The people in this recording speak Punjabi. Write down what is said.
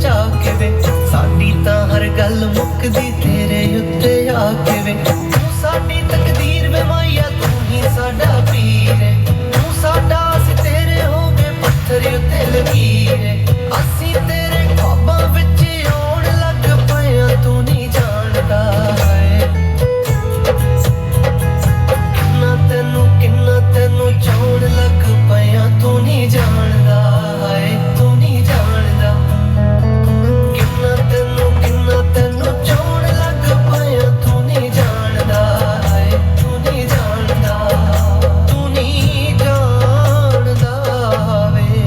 ਜਾ ਸਾਡੀ ਤਾਂ ਹਰ ਗੱਲ ਮੁੱਕਦੀ ਤੇਰੇ ਉੱਤੇ ਆ ਕੇ ਵੇ ਸਾਡੀ ਤਕਦੀਰ